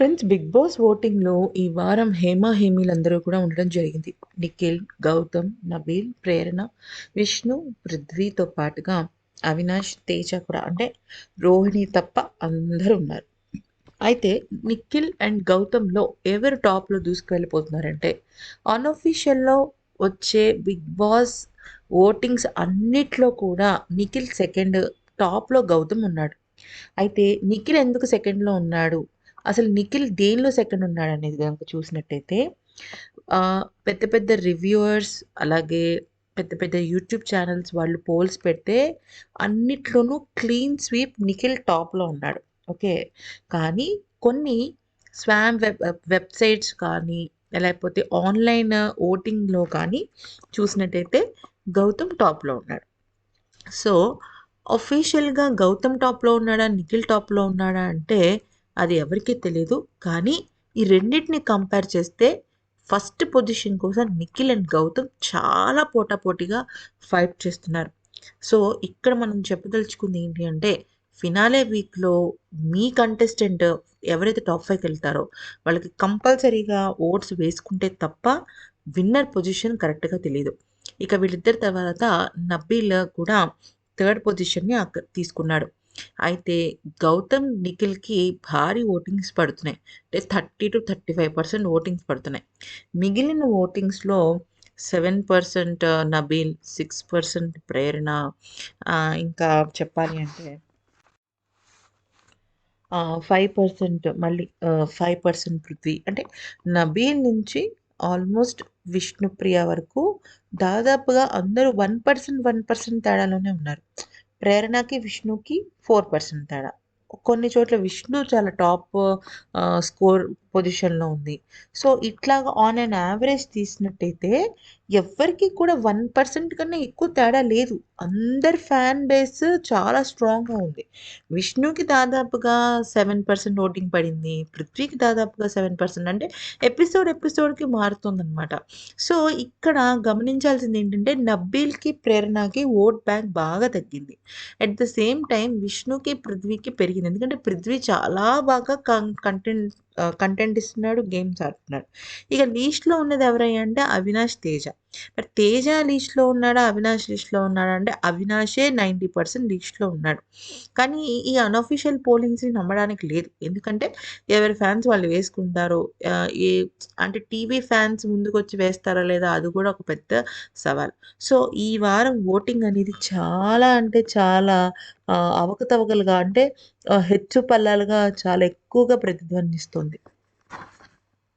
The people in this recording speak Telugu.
ఫ్రెండ్స్ 'బిగ్ బాస్' ఓటింగ్‌లో ఈ వారం హేమా హేమీలందరూ కూడా ఉండడం జరిగింది. నిఖిల్, గౌతమ్, నబీల్, ప్రేరణ, విష్ణు, పృథ్వీతో పాటుగా అవినాష్, తేజ కూడా అంటే రోహిణి తప్ప అందరూ ఉన్నారు. అయితే నిఖిల్ అండ్ గౌతమ్‌లో ఎవరు టాప్‌లో దూసుకువెళ్ళిపోతున్నారంటే అన్‌అఫీషియల్‌లో వచ్చే 'బిగ్ బాస్' ఓటింగ్స్ అన్నిట్లో కూడా నిఖిల్ సెకండ్, టాప్‌లో గౌతమ్ ఉన్నాడు. అయితే నిఖిల్ ఎందుకు సెకండ్‌లో ఉన్నాడు? అసలు నిఖిల్ దేనిలో సెకండ్ ఉన్నాడనేది గనుక చూసినట్టయితే పెద్ద పెద్ద రివ్యూవర్స్ అలాగే పెద్ద పెద్ద యూట్యూబ్ ఛానల్స్ వాళ్ళు పోల్స్ పెడితే అన్నిట్లోనూ క్లీన్ స్వీప్ నిఖిల్ టాప్‌లో ఉన్నాడు. ఓకే. కానీ కొన్ని స్వామ్ వెబ్ వెబ్‌సైట్స్ కానీ లేకపోతే ఆన్‌లైన్ ఓటింగ్‌లో కానీ చూసినట్టయితే గౌతమ్ టాప్‌లో ఉన్నాడు. సో, అఫీషియల్‌గా గౌతమ్ టాప్‌లో ఉన్నాడా? నిఖిల్ టాప్‌లో ఉన్నాడా? అంటే అది ఎవరికీ తెలియదు కానీ ఈ రెండింటిని కంపేర్ చేస్తే ఫస్ట్ పొజిషన్ కోసం నిఖిల్ అండ్ గౌతమ్ చాలా పోటాపోటీగా ఫైట్ చేస్తున్నారు. సో, ఇక్కడ మనం చెప్పదలుచుకుంది ఏంటి అంటే ఫినాలే వీక్‌లో మీ కంటెస్టెంట్ ఎవరైతే టాప్ ఫైవ్కి వెళ్తారో వాళ్ళకి కంపల్సరీగా ఓట్స్ వేసుకుంటే తప్ప విన్నర్ పొజిషన్ కరెక్ట్‌గా తెలియదు ఇక వీళ్ళిద్దరి తర్వాత నబీల్ కూడా థర్డ్ పొజిషన్‌ని తీసుకున్నాడు. అయితే గౌతమ్, నిఖిల్‌కి భారీ ఓటింగ్స్ పడుతున్నాయి. అంటే 30-35% ఓటింగ్స్ పడుతున్నాయి. మిగిలిన ఓటింగ్స్‌లో seven percent Nabeel, six percent Prerana ఇంకా చెప్పాలి అంటే ఫైవ్ పర్సెంట్ మళ్ళీ ఫైవ్ పర్సెంట్ పృథ్వీ. అంటే నబీల్ నుంచి ఆల్మోస్ట్ విష్ణుప్రియ వరకు దాదాపుగా అందరూ 1%, 1% తేడాలోనే ఉన్నారు. ప్రేరణకి, విష్ణుకి 4% తేడా. కొన్ని చోట్ల విష్ణు చాలా టాప్ స్కోర్ పొజిషన్‌లో ఉంది. సో, ఇట్లాగా ఆన్ అన్ యావరేజ్ తీసినట్టయితే ఎవ్వరికీ కూడా వన్ పర్సెంట్ కన్నా ఎక్కువ తేడా లేదు. అందరి ఫ్యాన్ బేస్ చాలా స్ట్రాంగ్‌గా ఉంది. విష్ణుకి దాదాపుగా సెవెన్ పర్సెంట్ ఓటింగ్ పడింది. పృథ్వీకి దాదాపుగా సెవెన్ పర్సెంట్ అంటే ఎపిసోడ్ ఎపిసోడ్‌కి మారుతుందన్నమాట సో, ఇక్కడ గమనించాల్సింది ఏంటంటే నబ్బీల్కి ప్రేరణకి ఓట్ బ్యాంక్ బాగా తగ్గింది. అట్ ద సేమ్ టైం విష్ణుకి, పృథ్వీకి పెరిగింది. ఎందుకంటే పృథ్వీ చాలా బాగా కం కంటెంట్ కంటెంట్ ఇస్తున్నాడు. గేమ్స్ ఆడుతున్నాడు. ఇక లీస్ట్‌లో ఉన్నది ఎవరయ్యా అంటే అవినాష్, తేజ. మరి తేజ లీస్ట్‌లో ఉన్నాడా? అవినాష్ లీస్ట్‌లో ఉన్నాడా? అంటే అవినాషే 90% లీస్ట్‌లో ఉన్నాడు. కానీ ఈ అన్‌అఫీషియల్ పోలింగ్స్‌ని నమ్మడానికి లేదు. ఎందుకంటే ఎవరి ఫ్యాన్స్ వాళ్ళు వేసుకుంటారు. ఏ అంటే టీవీ ఫ్యాన్స్ ముందుకొచ్చి వేస్తారా లేదా? అది కూడా ఒక పెద్ద సవాల్. సో, ఈ వారం ఓటింగ్ అనేది చాలా అంటే చాలా అవకతవకలుగా అంటే హెచ్చు పల్లాలుగా చాలా ఎక్కువగా ప్రతిధ్వనిస్తుంది